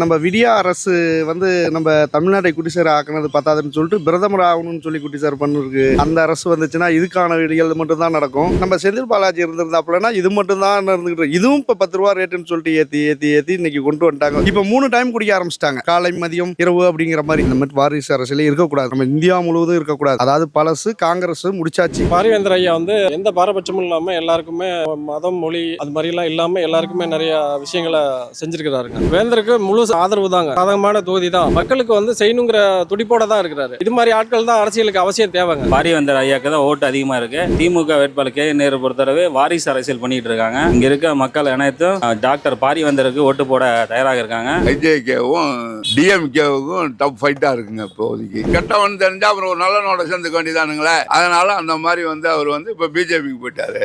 நம்ம விடியா அரசு வந்து நம்ம தமிழ்நாட்டை குடிசேர ஆக்குனது பத்தாதுன்னு சொல்லிட்டு பிரதமர் ஆகணும்னு சொல்லி குடிசேர பண்ணிருக்கு. அந்த அரசு வந்துச்சுன்னா இதுக்கான விடிகள் மட்டும்தான் நடக்கும். நம்ம செந்தில் பாலாஜி இருந்திருந்தாப்புலன்னா இது மட்டும் தான் இருந்துகிட்டு இதுவும் இப்போ பத்து ரூபா ரேட்டுன்னு சொல்லிட்டு ஏற்றி ஏற்றி ஏற்றி இன்னைக்கு கொண்டு வந்துட்டாங்க. இப்போ மூணு டைம் குடிக்க ஆரம்பிச்சிட்டாங்க. காலை மதியம் இரவு அப்படிங்கிற மாதிரி. இந்த மாதிரி வாரிசு அரசியலே இருக்கக்கூடாது. நம்ம இந்தியா முழுவதும் இருக்கக்கூடாது. அதாவது பழசு காங்கிரஸ் முடிச்சாச்சு. பாரிவேந்தர் ஐயா வந்து எந்த பாரபட்சமும் இல்லாமல் எல்லாருக்குமே மதம் மொழி அது மாதிரிலாம் இல்லாமல் எல்லாருக்குமே நிறைய விஷயங்களை செஞ்சிருக்கிறாருங்க. வேந்தருக்கு முழு ஆதரவு தாங்க. சாதகமான தொகுதி தான். மக்களுக்கு வந்து செய்யணுங்கிற துடிப்போட தான் இருக்கிறாரு. இது மாதிரி ஆட்கள் தான் அரசியலுக்கு அவசியம் தேவைங்க. பாரிவேந்தர் ஐயாக்கு தான் ஓட்டு அதிகமா இருக்கு. திமுக வேட்பாளர் கே. நேரு பொறுத்தளவு வாரிசு அரசியல் பண்ணிட்டு இருக்காங்க. இங்க இருக்க மக்கள் அனைத்தும் டாக்டர் பாரிவேந்தருக்கு ஓட்டு போட தயாராக இருக்காங்க. ஐஜேகேவும் டிஎம்கேவுக்கும் டப் ஃபைட்டா இருக்குங்க இப்போதைக்கு. கெட்டவன் தெரிஞ்சா அப்புறம் ஒரு நல்லவனோட சேர்ந்துக்க வேண்டியதானுங்களே. அதனால அந்த மாதிரி வந்து அவர் வந்து இப்போ பிஜேபிக்கு போயிட்டாரு.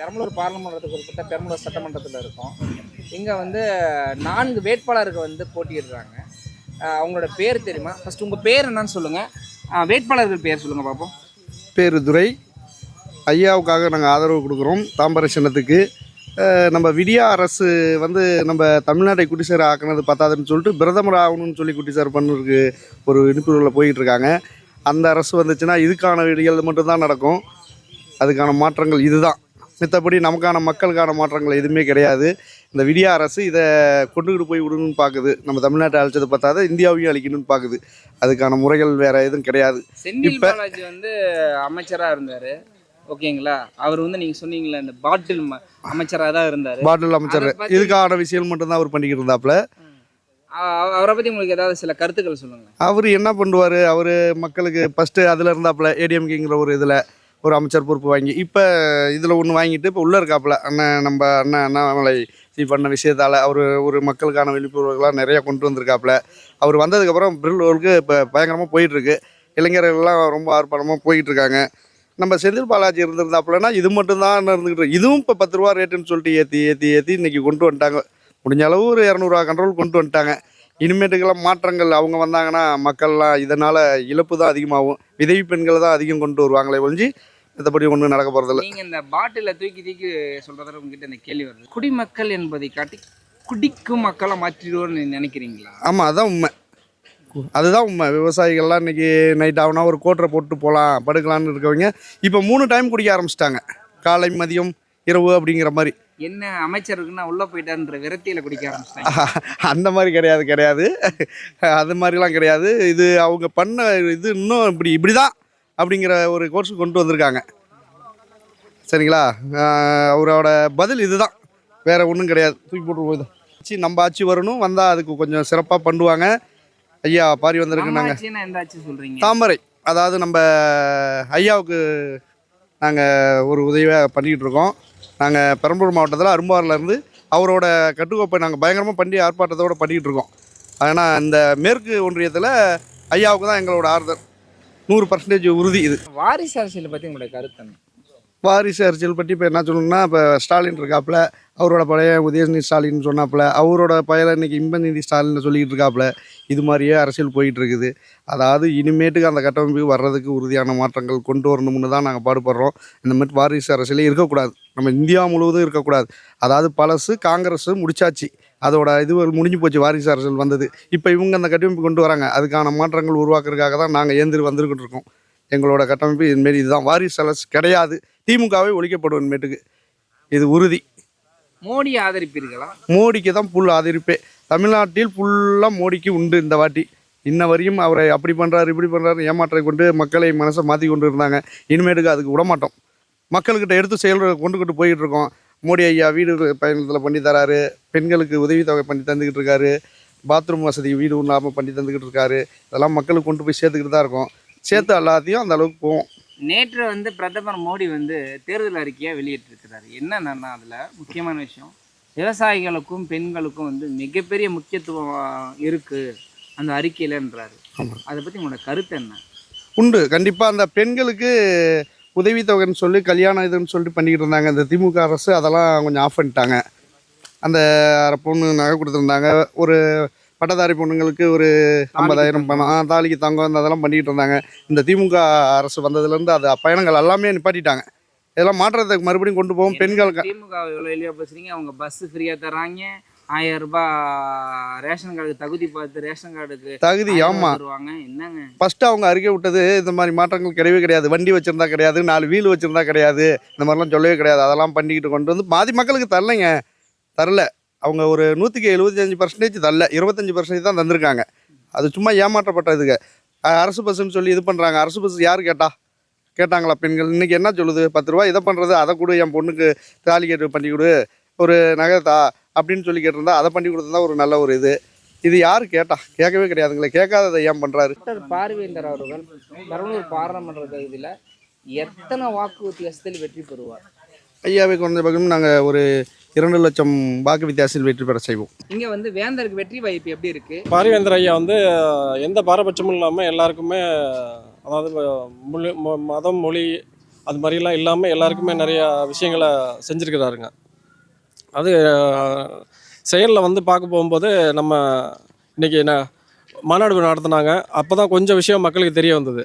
பெரம்பலூர் பாராளுமன்றத்துக்கு உட்பட்ட பெரம்பலூர் சட்டமன்றத்தில் இருக்கோம். இங்கே வந்து நான்கு வேட்பாளர்கள் வந்து போட்டியிடுறாங்க. அவங்களோட பேர் தெரியுமா? ஃபர்ஸ்ட் உங்கள் பேர் என்னன்னு சொல்லுங்கள் வேட்பாளர்கள் பேர் சொல்லுங்கள் பார்ப்போம் பேருதுரை ஐயாவுக்காக நாங்கள் ஆதரவு கொடுக்குறோம் தாம்பர சின்னத்துக்கு. நம்ம விடியா அரசு வந்து நம்ம தமிழ்நாட்டை குட்டிசார் ஆக்குனது பத்தாதுன்னு சொல்லிட்டு பிரதமர் ஆகணும்னு சொல்லி குட்டிசார் பண்ணுறதுக்கு ஒரு இனிப்புகளில் போயிட்டு இருக்காங்க. அந்த அரசு வந்துச்சுன்னா இதுக்கான விடிகள் மட்டும்தான் நடக்கும். அதுக்கான மாற்றங்கள் இதுதான். மித்தபடி நமக்கான மக்களுக்கான மாற்றங்கள் எதுவுமே கிடையாது. இந்த விடியா அரசு இதை கொண்டுகிட்டு போய் விடணும்னு பார்க்குது நம்ம தமிழ்நாட்டை அழிச்சது பத்தாத இந்தியாவையும் அழிக்கணும்னு பார்க்குது அதுக்கான முறைகள் வேறு எதுவும் கிடையாது. இப்ப- வந்து அமைச்சராக இருந்தார். ஓகேங்களா? அவர் வந்து நீங்கள் சொன்னீங்களே இந்த பாட்டில் அமைச்சராக தான் இருந்தார். பாட்டில் அமைச்சர். இதுக்கான விஷயம் மட்டும்தான் அவர் பண்ணிக்கிட்டு இருந்தாப்புல. அவரை பற்றி உங்களுக்கு ஏதாவது சில கருத்துக்கள் சொல்லுங்கள் அவர் என்ன பண்ணுவார்? அவர் மக்களுக்கு ஃபஸ்ட்டு அதில் இருந்தாப்புல ஏடிஎம்கேங்கிற ஒரு இதில். ஒரு அமைச்சர் பொறுப்பு வாங்கி இப்போ இதில் ஒன்று வாங்கிட்டு இப்போ உள்ளே இருக்காப்புல அண்ணன் நம்ம அண்ணன் அண்ணாமலை சி பண்ண விஷயத்தால் அவர் ஒரு மக்களுக்கான விழிப்புணர்வுகளாக நிறையா கொண்டு வந்திருக்காப்புல. அவர் வந்ததுக்கப்புறம் பிரில் இப்போ பயங்கரமாக போயிட்டுருக்கு. இளைஞர்கள்லாம் ரொம்ப ஆர்ப்பாட்டமாக போயிட்டுருக்காங்க. நம்ம செந்தில் பாலாஜி இருந்திருந்தாப்புலன்னா இது மட்டும்தான் இருந்துக்கிட்டு இதுவும் இப்போ பத்து ரூபா ரேட்டுன்னு சொல்லிட்டு ஏற்றி ஏற்றி ஏற்றி இன்றைக்கி கொண்டு வந்துட்டாங்க. முடிஞ்ச அளவு ஒரு இரநூறுவா கண்ட்ரோல் கொண்டு வந்துட்டாங்க. இனிமேட்டுக்கெல்லாம் மாற்றங்கள் அவங்க வந்தாங்கன்னா மக்கள்லாம் இதனால் இழப்பு தான் அதிகமாகும். விதவி பெண்களை தான் அதிகம் கொண்டு வருவாங்களே ஒழிஞ்சு மற்றபடி ஒன்றும் நடக்க போகிறதில்ல நீங்கள் இந்த பாட்டிலை தூக்கி தூக்கி சொல்கிறத உங்ககிட்ட இந்த கேள்வி வருது. குடிமக்கள் என்பதை காட்டி குடிக்கும் மக்களை மாற்றிடுவோம்னு நினைக்கிறீங்களா? ஆமாம் அதுதான் உண்மை. அதுதான் உண்மை. விவசாயிகள்லாம் இன்றைக்கி நைட் ஆகுனா ஒரு கோட்டரை போட்டு போகலாம் படுக்கலான்னு இருக்கவங்க. இப்போ மூணு டைம் குடிக்க ஆரம்பிச்சிட்டாங்க. காலை மதியம் இரவு அப்படிங்கிற மாதிரி. என்ன அமைச்சர் இருக்குன்னா உள்ள போயிட்டான்ற விரத்தியில குடிக்க ஆரம்பிச்சிட்டாங்க. அந்த மாதிரி கிடையாது கிடையாது. அது மாதிரிலாம் கிடையாது. இது அவங்க பண்ண இது இன்னும் இப்படி இப்படி தான் அப்படிங்கிற ஒரு கோர்ஸ் கொண்டு வந்திருக்காங்க. சரிங்களா? அவரோட பதில் இதுதான். வேற ஒன்றும் கிடையாது. தூக்கி போட்டு போகுது ஆட்சி நம்ம ஆட்சி வரணும். வந்தால் அதுக்கு கொஞ்சம் சிறப்பாக பண்ணுவாங்க. ஐயா பாரி வந்திருக்கு நாங்கள் தாமரை. அதாவது நம்ம ஐயாவுக்கு நாங்கள் ஒரு உதவியாக பண்ணிக்கிட்டு இருக்கோம். நாங்கள் பெரம்பலூர் மாவட்டத்தில் அரும்பாரிலேருந்து அவரோட கட்டுக்கோப்பை நாங்கள் பயங்கரமாக பண்ணி ஆர்ப்பாட்டத்தோடு பண்ணிக்கிட்டு இருக்கோம். ஆனால் இந்த மேற்கு ஒன்றியத்தில் ஐயாவுக்கு தான் எங்களோட ஆறுதல். நூறு பர்சன்டேஜ் உறுதி இது. வாரிசு அரசியலை பத்தி உங்களுடைய கருத்து என்ன? வாரிசு அரசியல் பற்றி இப்போ என்ன சொல்லணும்னா இப்போ ஸ்டாலின் இருக்காப்புல அவரோட பழைய உதயநிதி ஸ்டாலின் சொன்னாப்புல அவரோட பழைய இன்னைக்கு இன்பநிதி ஸ்டாலின் சொல்லிக்கிட்டு இருக்காப்புல இது மாதிரியே அரசியல் போயிட்டு இருக்குது. அதாவது இனிமேட்டுக்கு அந்த கட்டமைப்புக்கு வர்றதுக்கு உறுதியான மாற்றங்கள் கொண்டு வரணும்னு தான் நாங்கள் பாடுபடுறோம். இந்த மாதிரி வாரிசு அரசியலே இருக்கக்கூடாது. நம்ம இந்தியா முழுவதும் இருக்கக்கூடாது. அதாவது பழசு காங்கிரஸ் முடிச்சாச்சு. அதோட இது முடிஞ்சு போச்சு வாரிசு அரசியல் வந்தது. இப்போ இவங்க அந்த கட்டமைப்பு கொண்டு வராங்க. அதுக்கான மாற்றங்கள் உருவாக்குறதுக்காக தான் நாங்கள் ஏந்திரி வந்துருக்கிட்டு இருக்கோம். எங்களோட கட்டமைப்பு இதுமாரி இதுதான். வாரிசு அரசு கிடையாது. திமுகவை ஒழிக்கப்படும் இனிமேட்டுக்கு. இது உறுதி. மோடி ஆதரிப்பீர்களா? மோடிக்கு தான் புல் ஆதரிப்பே. தமிழ்நாட்டில் ஃபுல்லாக மோடிக்கு உண்டு இந்த வாட்டி. இன்ன வரையும் அவரை அப்படி பண்ணுறாரு இப்படி பண்ணுறாரு ஏமாற்றை கொண்டு மக்களை மனசை மாற்றி கொண்டு இருந்தாங்க. இனிமேட்டுக்கு அதுக்கு விடமாட்டோம். மக்கள்கிட்ட எடுத்து செயல் கொண்டுக்கிட்டு போயிட்டு இருக்கோம். மோடி ஐயா வீடு பயணத்தில் பண்ணி தராரு. பெண்களுக்கு உதவித்தொகை பண்ணி தந்துக்கிட்டு இருக்காரு. பாத்ரூம் வசதி வீடு இல்லாமல் பண்ணி தந்துக்கிட்டு இருக்காரு. இதெல்லாம் மக்களுக்கு கொண்டு போய் சேர்த்துக்கிட்டு தான் இருக்கோம். சேர்த்து எல்லாத்தையும் அந்த அளவுக்கு போவோம் நேற்று வந்து பிரதமர் மோடி வந்து தேர்தல் அறிக்கையை வெளியிட்டிருக்கிறாரு. என்னன்னா அதில் முக்கியமான விஷயம் விவசாயிகளுக்கும் பெண்களுக்கும் வந்து மிகப்பெரிய முக்கியத்துவம் இருக்குது அந்த அறிக்கையிலன்றாரு. அதை பற்றி உங்களோட கருத்து என்ன? உண்டு. கண்டிப்பாக அந்த பெண்களுக்கு உதவித்தொகைன்னு சொல்லி கல்யாணம் இதுன்னு சொல்லிட்டு பண்ணிக்கிட்டு இருந்தாங்க. இந்த திமுக அரசு அதெல்லாம் கொஞ்சம் ஆஃப் பண்ணிட்டாங்க. அந்த அரை பொண்ணு நகை கொடுத்துருந்தாங்க. ஒரு பட்டதாரி பொண்ணுங்களுக்கு ஒரு ஐம்பதாயிரம் பணம் தாலிக்கு தங்கம் இந்த அதெல்லாம் பண்ணிக்கிட்டு இருந்தாங்க. இந்த திமுக அரசு வந்ததுலேருந்து அது பயணங்கள் எல்லாமே நிப்பாட்டிட்டாங்க. இதெல்லாம் மாற்றத்துக்கு மறுபடியும் கொண்டு போவோம். பெண்களுக்கு திமுக இவ்வளோ இல்லையா பேசுறீங்க. அவங்க பஸ் ஃப்ரீயாக தராங்க ஆயிரம் ரூபாய் ரேஷன் கார்டுக்கு தகுதி பார்த்து ரேஷன் கார்டுக்கு தகுதி தருவாங்க. என்னங்க? ஃபஸ்ட்டு அவங்க அறிக்கை விட்டது இந்த மாதிரி மாற்றங்கள் கிடையவே கிடையாது. வண்டி வச்சுருந்தா கிடையாது நாலு வீல் வச்சுருந்தா கிடையாது இந்த மாதிரிலாம் சொல்லவே கிடையாது. அதெல்லாம் பண்ணிக்கிட்டு கொண்டு வந்து பாதி மக்களுக்கு தரலைங்க. தரல. அவங்க ஒரு நூற்றுக்கு எழுபத்தஞ்சு பர்சன்டேஜ் தரல. இருபத்தஞ்சி பர்சன்டேஜ் தான் தந்திருக்காங்க. அது சும்மா ஏமாற்றப்பட்டதுக்கு அஹ் அரசு பஸ்ஸுன்னு சொல்லி இது பண்ணுறாங்க அரசு பஸ் யார் கேட்டா? கேட்டாங்களா பெண்கள். இன்றைக்கி என்ன சொல்லுது? பத்து ரூபா இதை பண்ணுறது அதை கொடு என் பொண்ணுக்கு தாலி கேட்டு பண்ணி கொடு. ஒரு நகை தா அப்படின்னு சொல்லி கேட்டிருந்தா அதை பண்ணி கொடுத்தா ஒரு நல்ல ஒரு இது. இது யார் கேட்டா? கேட்கவே கிடையாதுங்களே. கேட்காததை ஏன் பண்ணுறாரு பார்வேந்தர் அவர்கள் பெரம்பலூர் பாராளுமன்ற தொகுதியில் எத்தனை வாக்கு வித்தியாசத்தில் வெற்றி பெறுவார்? ஐயாவை குறைந்த பக்கம் நாங்கள் ஒரு இரண்டு லட்சம் வாக்கு வித்தியாசத்தில் வெற்றி பெற செய்வோம். இங்கே வந்து வேந்தருக்கு வெற்றி வாய்ப்பு எப்படி இருக்கு? பாரிவேந்தர் ஐயா வந்து எந்த பாரபட்சமும் இல்லாமல் எல்லாருக்குமே அதாவது மொழி மொ- மதம் மொழி அது மாதிரிலாம் இல்லாமல் எல்லாருக்குமே நிறையா விஷயங்களை செஞ்சுருக்கிறாருங்க. அது செயலில் வந்து பார்க்க போகும்போது நம்ம இன்றைக்கி என்ன மாநாடு நடத்துனாங்க. அப்போ தான் கொஞ்சம் விஷயம் மக்களுக்கு தெரிய வந்தது.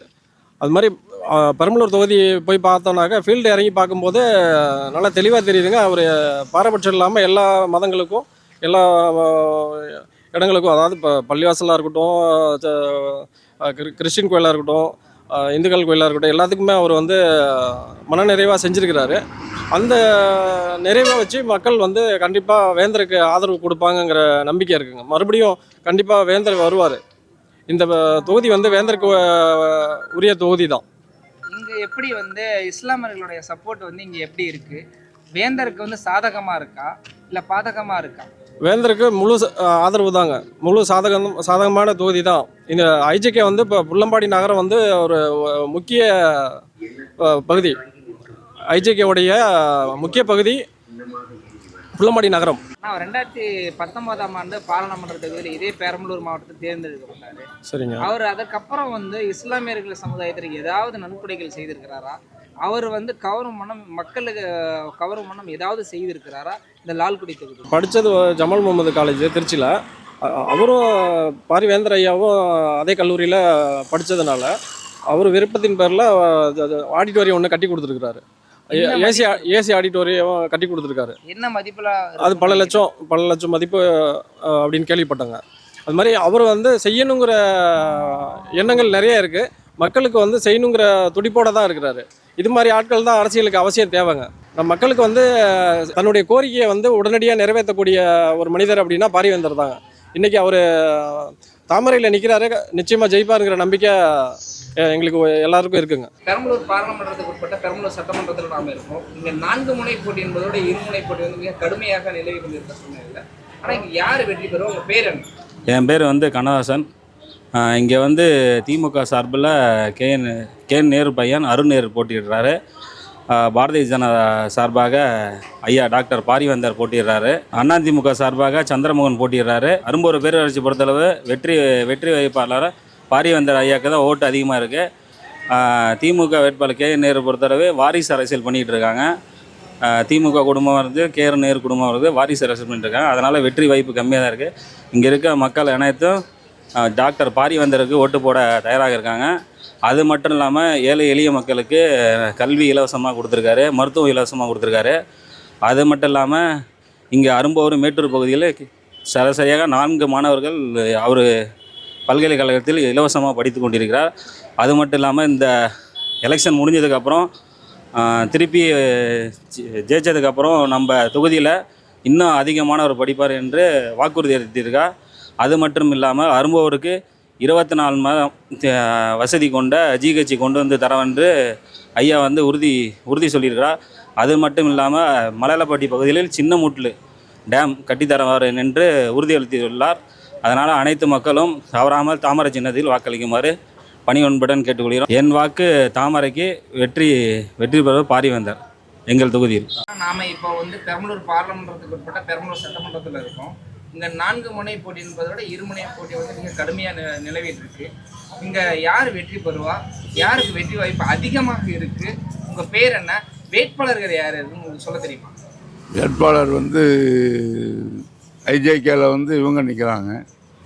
அது மாதிரி பெரம்பலூர் தொகுதி போய் பார்த்தோம்னாக்க ஃபீல்டு இறங்கி பார்க்கும்போது நல்லா தெளிவாக தெரியுதுங்க. அவர் பாரபட்சம் இல்லாமல் எல்லா மதங்களுக்கும் எல்லா இடங்களுக்கும் அதாவது இப்போ பள்ளிவாசலாக இருக்கட்டும் கிறிஸ்டின் கோயிலாக இருக்கட்டும் இந்துக்கள் கோயிலாக இருக்கட்டும் எல்லாத்துக்குமே அவர் வந்து மனநிறைவாக செஞ்சுருக்கிறாரு. அந்த நிறைவை வச்சு மக்கள் வந்து கண்டிப்பாக வேந்தருக்கு ஆதரவு கொடுப்பாங்கங்கிற நம்பிக்கை இருக்குங்க. மறுபடியும் கண்டிப்பாக வேந்தர் வருவார். இந்த தொகுதி வந்து வேந்தருக்கு உரிய தொகுதி தான் இங்கே எப்படி வந்து இஸ்லாமியர்களுடைய சப்போர்ட் வந்து இங்கே எப்படி இருக்குது வேந்தருக்கு வந்து சாதகமாக இருக்கா? இல்லை பாதகமாக இருக்கா? வேந்தருக்கு முழு ஆதரவு தாங்க முழு சாதகம் சாதகமான தொகுதி தான் இந்த ஐஜிகே வந்து இப்போ புள்ளம்பாடி நகரம் வந்து ஒரு முக்கிய பகுதி. ஐஜிகே உடைய முக்கிய பகுதி புள்ளம்பாடி நகரம். ரெண்டாயிரத்தி பத்தொன்பதாம் ஆண்டு பாராளுமன்ற தொகுதியில் இதே பெரம்பலூர் மாவட்டத்தில் தேர்ந்தெடுக்கப்பட்டாரு. சரிங்க. அவர் அதுக்கப்புறம் வந்து இஸ்லாமியர்கள் சமுதாயத்திற்கு ஏதாவது நன்கொடைகள் செய்திருக்கிறாரா? அவர் வந்து கவரும் மனம் மக்களுக்கு கவரும் மனம் ஏதாவது செய்திருக்கிறாரா? இந்த லால்குடி தொகுதி. படித்தது ஜமால் முகமது காலேஜ் திருச்சியில் அவரும் பாரிவேந்தர் ஐயாவும் அதே கல்லூரியில் படித்ததுனால அவர் விருப்பத்தின் பேரில் ஆடிட்டோரியம் ஒன்று கட்டி கொடுத்துருக்குறாரு. ஏசி ஏசி ஆடிட்டோரியம் கட்டி கொடுத்துருக்காரு. என்ன மதிப்புல அது பல லட்சம் பல லட்சம் மதிப்பு அப்படின்னு கேள்விப்பட்டேங்க. அது மாதிரி அவர் வந்து செய்யணுங்கிற எண்ணங்கள் நிறைய இருக்குது மக்களுக்கு வந்து செய்யணுங்கிற துடிப்போட தான் இருக்கிறாரு. இது மாதிரி ஆட்கள் தான் அரசியலுக்கு அவசியம் தேவைங்க. நம்ம மக்களுக்கு வந்து தன்னுடைய கோரிக்கையை வந்து உடனடியாக நிறைவேற்றக்கூடிய ஒரு மனிதர் அப்படின்னா பாரிவேந்தர் தாங்க. இன்றைக்கி அவர் தாமரையில் நிற்கிறாரு நிச்சயமாக ஜெயிப்பாருங்கிற நம்பிக்கை எங்களுக்கு எல்லாருக்கும் இருக்குங்க. பெரம்பலூர் பாராளுமன்றத்துக்கு உட்பட்ட பெரம்பலூர் சட்டமன்றத்தில் நாம இருக்கோம். இங்க நான்கு முனை போட்டி என்பதோட இருமுனை போட்டி வந்து மிக கடுமையாக நிலவி கொண்டிருக்க சூழ்நிலையில். ஆனா இங்க யார் வெற்றி பெறும்? உங்க பேர் என்ன? என் பேர் வந்து கண்ணதாசன். இங்கே வந்து திமுக சார்பில் கேஎன் கேஎன் நேரு பையன் அருண் நேரு போட்டிடுறாரு பாரதிய ஜனதா சார்பாக ஐயா டாக்டர் பாரிவேந்தர் அண்ணா அதிமுக சார்பாக சந்திரமோகன் போட்டிடுறாரு அரும்பூர் பேரரசு பொறுத்தளவு வெற்றி வெற்றி வேட்பாளர் பாரிவந்தர் ஐயாவுக்கு தான் ஓட்டு அதிகமாக இருக்குது திமுக வேட்பாளர் கே நேரு பொறுத்தளவு வாரிசு அரசியல் பண்ணிகிட்டு இருக்காங்க. திமுக குடும்பம் வருது கேர் நேரு குடும்பம் வருது வாரிசு அரசியல் பண்ணிட்டு இருக்காங்க. அதனால் வெற்றி வாய்ப்பு கம்மியாக தான் இருக்குது இங்கே இருக்க மக்கள் அனைத்தும் டாக்டர் பாரிவேந்தருக்கு ஓட்டு போட தயாராக இருக்காங்க. அது மட்டும் இல்லாமல் ஏழை எளிய மக்களுக்கு கல்வி இலவசமாக கொடுத்துருக்காரு மருத்துவம் இலவசமாக கொடுத்துருக்காரு. அது மட்டும் இல்லாமல் இங்கே அரும்பூர் மேட்டூர் பகுதியில் சராசரியாக நான்கு மாணவர்கள் அவர் பல்கலைக்கழகத்தில் இலவசமாக படித்து கொண்டிருக்கிறார். அது மட்டும் இல்லாமல் இந்த எலெக்ஷன் முடிஞ்சதுக்கப்புறம் திருப்பி ஜெ- ஜெயிச்சதுக்கப்புறம் நம்ம தொகுதியில் இன்னும் அதிகமானவர் படிப்பார் என்று வாக்குறுதி அளித்திருக்கா. அது மட்டும் இல்லாமல் அரும்பவருக்கு இருபத்தி நாலு மாதம் வசதி கொண்ட ஜிஹெச்சி கொண்டு வந்து தரவென்று ஐயா வந்து உறுதி உறுதி சொல்லியிருக்கிறார். அது மட்டும் இல்லாமல் மலையாளப்பட்டி பகுதியில் சின்னமுட்லு டேம் கட்டித்தரவார் என்று உறுதியளித்துள்ளார் அதனால் அனைத்து மக்களும் தவறாமல் தாமரை சின்னத்தில் வாக்களிக்குமாறு பணி ஒன்புடன் கேட்டுக்கொள்கிறோம். என் வாக்கு தாமரைக்கு வெற்றி வெற்றி பெற பாரி வந்தார் எங்கள் தொகுதியில். நாம் இப்போ வந்து பெரம்பலூர் பாராளுமன்றத்துக்கு உட்பட்ட பெரம்பலூர் சட்டமன்றத்தில் இருக்கோம். இங்க நான்கு முனை போட்டி என்பதை விட இருமுனை போட்டி வந்து மிக கடுமையா நிலவிட்டு இருக்கு இங்க யார் வெற்றி பெறுவா? யாருக்கு வெற்றி வாய்ப்பு அதிகமாக இருக்கு? உங்க பேர் என்ன? வேட்பாளர்கள் யார் உங்களுக்கு சொல்ல தெரியுமா? வேட்பாளர் வந்து ஐஜேகேல வந்து இவங்க நிற்கிறாங்க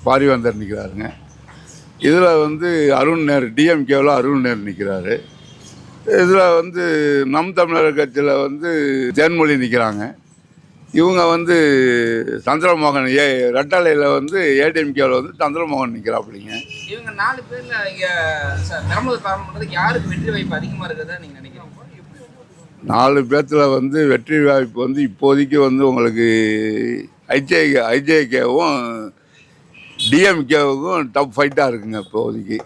பாரிவந்தர் நிற்கிறாருங்க இதில் வந்து அருண் நேரு டிஎம்கேவில் அருண் நேரு நிற்கிறாரு இதில் வந்து நம் தமிழர் கட்சியில் வந்து ஜென்மொழி நிற்கிறாங்க இவங்க வந்து சந்திரமோகன் ஏ ரெட்டலையில் வந்து ஏடிஎம்கேவில் வந்து சந்திரமோகன் நிற்கிறாப்புலிங்க இவங்க நாலு பேர்ல இங்க பெரம்பலூர் பார்லமெண்ட்டுக்கு யாருக்கு வெற்றி வாய்ப்பு அதிகமா இருக்குதா நீங்க நினைக்கிறீங்க? நாலு பேர்த்தில் வந்து வெற்றி வாய்ப்பு வந்து இப்போதைக்கு வந்து உங்களுக்கு ஐஜே ஐஜேகேவும் டிஎம்கேவுக்கும் டப் ஃபைட்டாக இருக்குங்க இப்போதைக்கு.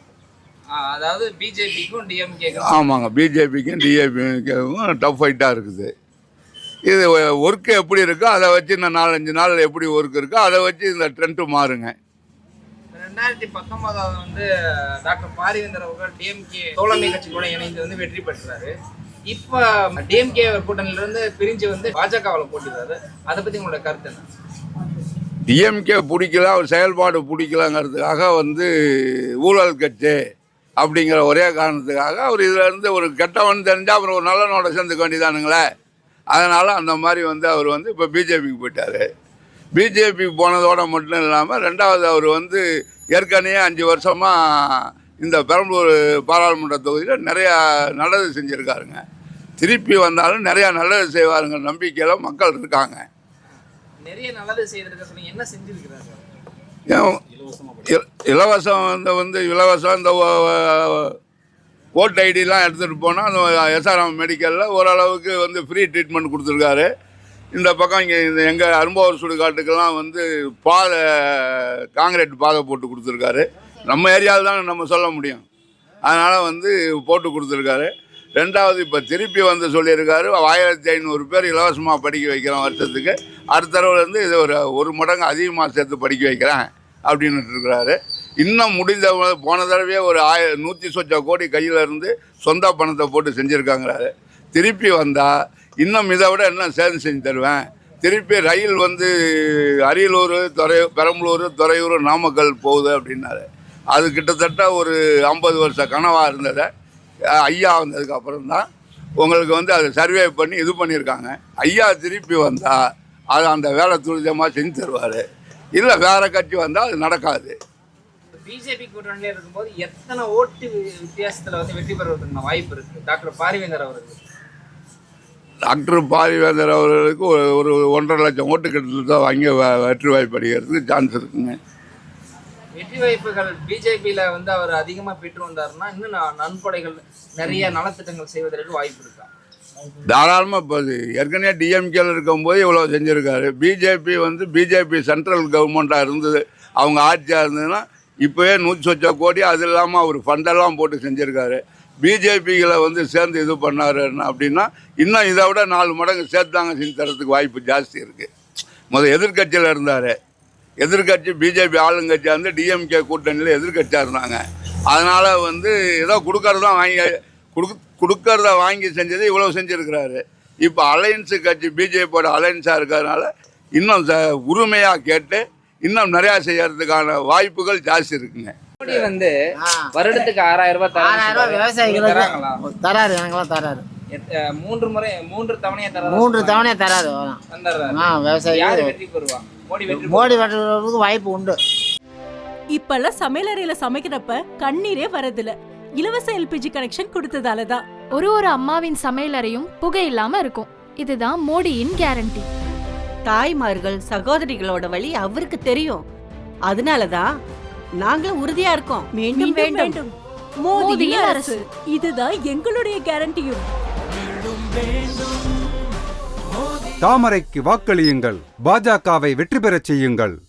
அதாவது பிஜேபிக்கும் டிஎம்கேக்கும். ஆமாங்க பிஜேபிக்கும் டிஏபிக்கும் டஃப் ஃபைட்டாக இருக்குது. இது ஒர்க்கு எப்படி இருக்கோ அதை வச்சு இந்த நாலஞ்சு நாள் எப்படி ஒர்க் இருக்கோ அதை வச்சு இந்த ட்ரெண்ட்டு மாறுங்க. ரெண்டாயிரத்தி பத்தொன்பதாவது வந்து டாக்டர் பாரிவேந்தர் அவர்கள் டிஎம்கே தோழமை கட்சி கூட இணைந்து வந்து வெற்றி பெற்றாரு. இப்ப டிஎம்கே கூட்டணியில இருந்து பிரிஞ்சு வந்து பாஜகவில் போட்டிடுறாரு. அதை பத்தி உங்களோட கருத்து என்ன? டிஎம்கே பிடிக்கல அவர் செயல்பாடு பிடிக்கலங்கிறதுக்காக வந்து ஊழல் கட்சி அப்படிங்கிற ஒரே காரணத்துக்காக அவர் இதுல இருந்து ஒரு கெட்டவன் தெரிஞ்சால் அப்புறம் ஒரு நல்லவனோட சேர்ந்துக்க வேண்டியதானுங்களே. அதனால் அந்த மாதிரி வந்து அவர் வந்து இப்போ பிஜேபிக்கு போயிட்டார். பிஜேபிக்கு போனதோட மட்டும் இல்லாமல் ரெண்டாவது அவர் வந்து ஏற்கனவே அஞ்சு வருஷமாக இந்த பெரம்பலூர் பாராளுமன்ற தொகுதியில் நிறையா நல்லது செஞ்சுருக்காருங்க. திருப்பி வந்தாலும் நிறையா நல்லது செய்வாருங்க நம்பிக்கையில் மக்கள் இருக்காங்க. நிறைய நல்லது செய்திருக்க என்ன இ- இலவசம் இந்த வந்து இலவசம் இந்த ஓட் ஐடிலாம் எடுத்துகிட்டு போனால் அந்த எஸ்ஆர்எம் மெடிக்கலில் ஓரளவுக்கு வந்து ஃப்ரீ ட்ரீட்மெண்ட் கொடுத்துருக்காரு. இந்த பக்கம் இங்கே இந்த எங்கள் அனுபவர் சுடுகாட்டுக்கெல்லாம் வந்து பாதை காங்கிரீட் பாதை போட்டு கொடுத்துருக்காரு. நம்ம ஏரியாவில் தான் நம்ம சொல்ல முடியும். அதனால் வந்து போட்டு கொடுத்துருக்காரு. ரெண்டாவது இப்போ திருப்பி வந்து சொல்லியிருக்காரு ஆயிரத்தி ஐநூறு பேர் இலவசமாக படிக்க வைக்கிறோம் வருஷத்துக்கு. அடுத்த தடவைலேருந்து இது ஒரு ஒரு மடங்கு அதிகமாக சேர்த்து படிக்க வைக்கிறேன் அப்படின்னு இருக்கிறாரு. இன்னும் முடிந்த போன தடவையே ஒரு ஆய நூற்றி சொச்ச கோடி கையில் இருந்து சொந்த பணத்தை போட்டு செஞ்சுருக்காங்கிறாரு. திருப்பி வந்தால் இன்னும் இதை விட என்ன சேர்ந்து செஞ்சு தருவேன். திருப்பி ரயில் வந்து அரியலூர் துறை பெரம்பலூர் துறையூர் நாமக்கல் போகுது அப்படின்னாரு. அது கிட்டத்தட்ட ஒரு ஐம்பது வருஷ கனவாக இருந்ததை ஐயா வந்ததுக்கு அப்புறம்தான் உங்களுக்கு வந்து அதை சர்வே பண்ணி இது பண்ணியிருக்காங்க. ஐயா திருப்பி வந்தால் அது அந்த வேலை துரிதமாக செஞ்சு தருவார். இல்லை வேறு கட்சி வந்தால் அது நடக்காது. பிஜேபி கூட்டணியில இருக்கும்போது எத்தனை ஓட்டு வித்தியாசத்துல வந்து வெற்றி பெறுவதற்கான வாய்ப்பு இருக்கு? டாக்டர் பாரிவேந்தர் அவர்களுக்கு. டாக்டர் பாரிவேந்தர் அவர்களுக்கு ஒரு ஒரு ஒன்றரை லட்சம் ஓட்டு கிட்டத்தட்ட வாங்கி வ- வெற்றி வாய்ப்பு அடைகிறதுக்கு சான்ஸ் இருக்குங்க. வெற்றி வாய்ப்புகள் பிஜேபியில வந்து அவர் அதிகமா பெற்று வந்தாருன்னா இன்னும் நன்கொடைகள் நிறைய நலத்திட்டங்கள் செய்வதற்கு வாய்ப்பு இருக்கா? தாராளமாக இப்போ ஏற்கனவே டிஎம்கேல இருக்கும்போது இவ்வளோ செஞ்சுருக்காரு. பிஜேபி வந்து பிஜேபி சென்ட்ரல் கவர்மெண்ட்டாக இருந்தது. அவங்க ஆட்சியாக இருந்ததுன்னா இப்போவே நூற்றி சொச்ச கோடி அது இல்லாமல் அவர் ஃபண்டெல்லாம் போட்டு செஞ்சுருக்காரு. பிஜேபிகளை வந்து சேர்ந்து இது பண்ணாரு அப்படின்னா இன்னும் இதை விட நாலு மடங்கு சேர்த்தாங்க செஞ்சு தரத்துக்கு வாய்ப்பு ஜாஸ்தி இருக்குது முதல் எதிர்க்கட்சியில் இருந்தார். எதிர்க்கட்சி பிஜேபி ஆளுங்கட்சியாக இருந்து டிஎம்கே கூட்டணியில் எதிர்கட்சியாக இருந்தாங்க. அதனால் வந்து ஏதோ கொடுக்கறதான் வாங்கி கொடுக்க கொடுக்கறத வாங்கி செஞ்சது இவ்வளோ செஞ்சுருக்கிறாரு. இப்போ அலையன்ஸு கட்சி பிஜேபியோட அலையன்ஸாக இருக்கிறதுனால இன்னும் உரிமையாக கேட்டு இன்னும் நிறையா செய்யறதுக்கான வாய்ப்புகள் ஜாஸ்தி இருக்குங்க. மோடி வந்து வருடத்துக்கு ஆறாயிரம் ரூபாய் ஆறாயிரம் ரூபாய். விவசாயிகளுக்கு தராரு எனக்கெல்லாம் தராரு. மூன்று முறை மூன்று தவணையா தர மூன்று தவணையை தராரு. தந்துடுறாரு. ஆ யாரு விவசாயி வெற்றி பெறுவா? மோடி வெற்றி மோடி வாய்ப்பு உண்டு. இப்பெல்லாம் சமையலறையில சமைக்கிறப்ப கண்ணீரே வரதில்ல. இலவச எல்பிஜி கனெக்ஷன் கொடுத்ததால தான் ஒரு ஒரு அம்மாவின் சமையலறையும் புகை இல்லாம இருக்கும். இதுதான் மோடியின் கேரண்டி தாய்மார்கள் சகோதரிகளோட வழி அவருக்கு தெரியும். அதனாலதான் நாங்களும் உறுதியா இருக்கோம். மீண்டும் வேண்டும். மோதியின் அரசு. இதுதான் எங்களுடைய கேரண்டியும். தாமரைக்கு வாக்களியுங்கள். பாஜகவை வெற்றி பெறச் செய்யுங்கள்.